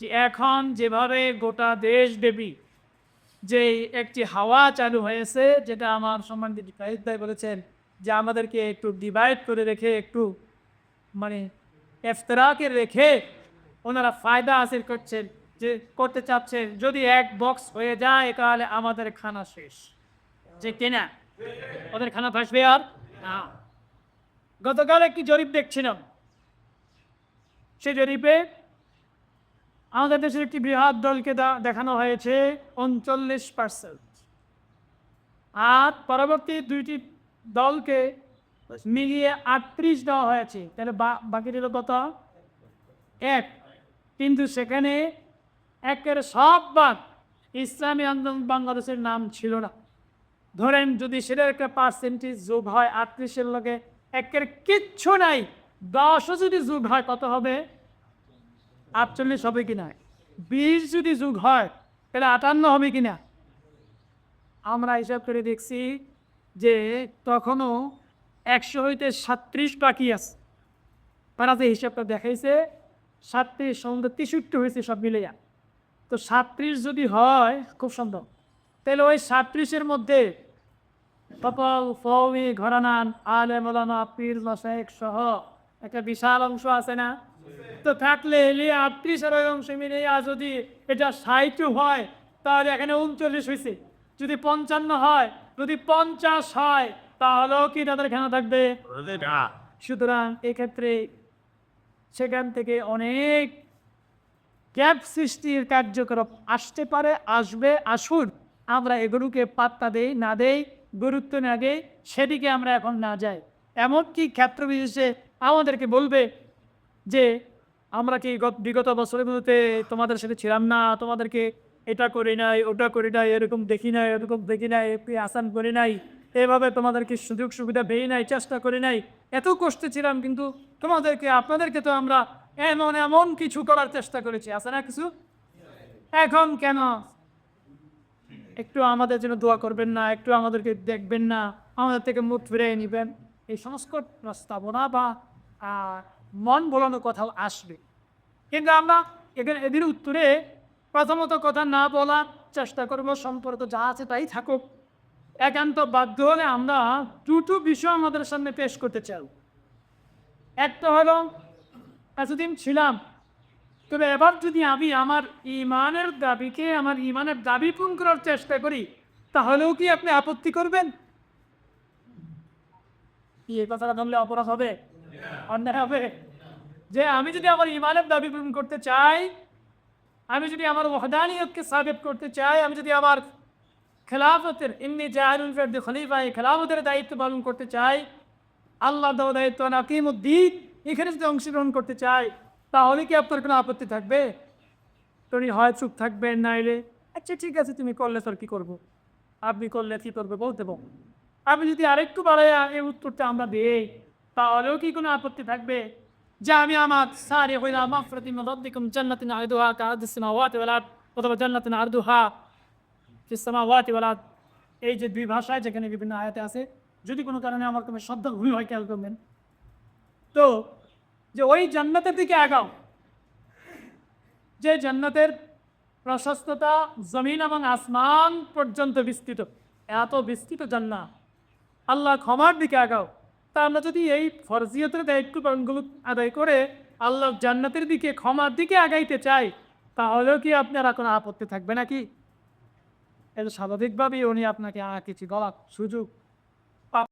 যে এখন যেভাবে গোটা দেশ দেশব্যাপী যে একটি হাওয়া চালু হয়েছে, যেটা আমার সম্মানিত ফাহিদ ভাই বলেছেন যে আমাদেরকে একটু ডিভাইড করে রেখে, একটু মানে এফতরাকে রেখে ওনারা ফায়দা হাসিল করছেন, যে করতে চাচ্ছেন, যদি এক বক্স হয়ে যায় তাহলে আমাদের খানা শেষ। যে কেনা? ওদের খানা ভাসবে আর? না। গতকাল একটি জরিপ দেখছিলাম। সেই জরিপে আমাদের দেশের একটি বৃহৎ দলকে দেখানো হয়েছে উনচল্লিশ পার্সেন্ট আর পরবর্তী দুইটি দলকে মিলিয়ে আটত্রিশ দেওয়া হয়েছে। তাহলে বাকি রইল কত? এক। কিন্তু সেখানে একের সব বাদ ইসলামী আন্দোলন বাংলাদেশের নাম ছিল না। ধরেন যদি সেটার একটা পার্সেন্টেজ যোগ হয় আটত্রিশের লগে একের কিচ্ছু নাই, দশও যদি যোগ হয় কত হবে? আটচল্লিশ হবে কি না বিশ যদি যুগ হয়, তাহলে আটান্ন হবে কি না আমরা হিসাব করে দেখছি যে তখনও একশো হইতে সাত্রিশ বাকি আছে। তারা যে হিসাবটা দেখাইছে সাত্রিশ সম্বন্ধে তেষট্টি হয়েছে সব মিলিয়া তো সাত্রিশ যদি হয়, খুব সুন্দর। তাহলে ওই সাত্রিশের মধ্যে কপাল ফৌমি, ঘরানান, আলে, মৌলানা পীর মাসায়েক সহ একটা বিশাল অংশ আছে না? তো থাকলে এলে আটত্রিশ আর ওই অংশ মিলে যদি এটা ষাট হয় তাহলে এখানে উনচল্লিশ হয়েছে যদি পঞ্চান্ন হয় যদি পঞ্চাশ হয় তাহলেও কি তাদের খেলা থাকবে? সুতরাং এক্ষেত্রে সেখান থেকে অনেক গ্যাপ সৃষ্টির কার্যক্রম আসতে পারে আসবে আসুন। আমরা এগুলোকে পাত্তা দেই না দেই গুরুত্ব না দেই সেদিকে আমরা এখন না যাই। এমনকি ক্ষেত্র বিশেষে আমাদেরকে বলবে যে আমরা কি গত- বিগত মধ্যে তোমাদের সাথে ছিলাম না, তোমাদেরকে এটা করি নাই, ওটা করি নাই, এরকম দেখি নাই এরকম দেখি নাই একটু আসান করি নাই, এভাবে তোমাদেরকে সুযোগ সুবিধা পেয়ে নাই, চেষ্টা করি নাই। এত কষ্টে ছিলাম কিন্তু তোমাদেরকে, আপনাদেরকে তো আমরা এমন এমন কিছু করার চেষ্টা করেছি, আছে না কিছু? এখন কেন? একটু আমাদের জন্য দোয়া করবেন না, একটু আমাদেরকে দেখবেন না, আমাদের থেকে মুখ ফিরিয়ে নেবেন। এই সমস্ত প্রস্তাবনা বা মন বলানো কথাও আসবে। কিন্তু আমরা এখানে এদের উত্তরে প্রথমত কথা না বলার চেষ্টা করব, সম্পর্ক যা আছে তাই থাকুক। একান্ত বাধ্য হলে আমরা দুটো বিষয় আমাদের সামনে পেশ করতে চাই। একটা হলো, এতদিন ছিলাম, তবে এবার যদি আমি আমার ইমানের দাবিকে, আমার ইমানের দাবি পূরণ করার চেষ্টা করি, তাহলেও কি আপনি আপত্তি করবেন? এই কথাটা ধরলে অপরাধ হবে? অন্যায় হবে। যে আমি যদি আমার ইমানের দাবি পূরণ করতে চাই, আমি যদি আমার ওহদানিয়তকে সাবেত করতে চাই, আমি যদি আমার খেলাফতের এমনি জাহারুল ফেরদ খলিফা এই খেলাফতের দায়িত্ব পালন করতে চাই আল্লাহ দেওয়া দায়িত্ব নাকিমুদ্দিন এখানে যদি অংশগ্রহণ করতে চাই, তাহলে কি আপনার কোনো আপত্তি থাকবে? তুমি হয়, চুপ থাকবে থাকবেন নাইলে আচ্ছা ঠিক আছে, তুমি করলে তোর কি করব? আপনি করলে কি করবে, বলতে পারব আপনি যদি আরেকটু বাড়ায় এই উত্তরটা আমরা দিই তাহলেও কি কোনো আপত্তি থাকবে? যে আমি আমার সারে হইলাম মাফরাতি মদিকুম জান্নাতিন আরদুহা কাআদিস সামাওয়াতি ওয়াল অথবা জান্নাতিন আরদুহা ফিস সামাওয়াতি ওয়াল এই যে দুই ভাষায় যেখানে বিভিন্ন আয়াতে আছে, যদি কোনো কারণে আমার কোনো শব্দ ভুল হয়, খেয়াল করবেন। তো, যে ওই জান্নাতের দিকে আগাও। যে জান্নাতের প্রশস্ততা জমিন এবং আসমান পর্যন্ত বিস্তৃত। এত বিস্তৃত জান্নাত। আল্লাহ ক্ষমার দিকে আগাও। তা আমরা যদি এই ফরজিয়তের দায়িত্ব পালনগুলো আদায় করে আল্লাহ জান্নাতের দিকে, ক্ষমার দিকে আগাইতে চাই তাহলেও কি আপনারা কোনো আপত্তি থাকবে নাকি? এটা স্বাভাবিকভাবেই উনি আপনাকে কিছু গলা সুযোগ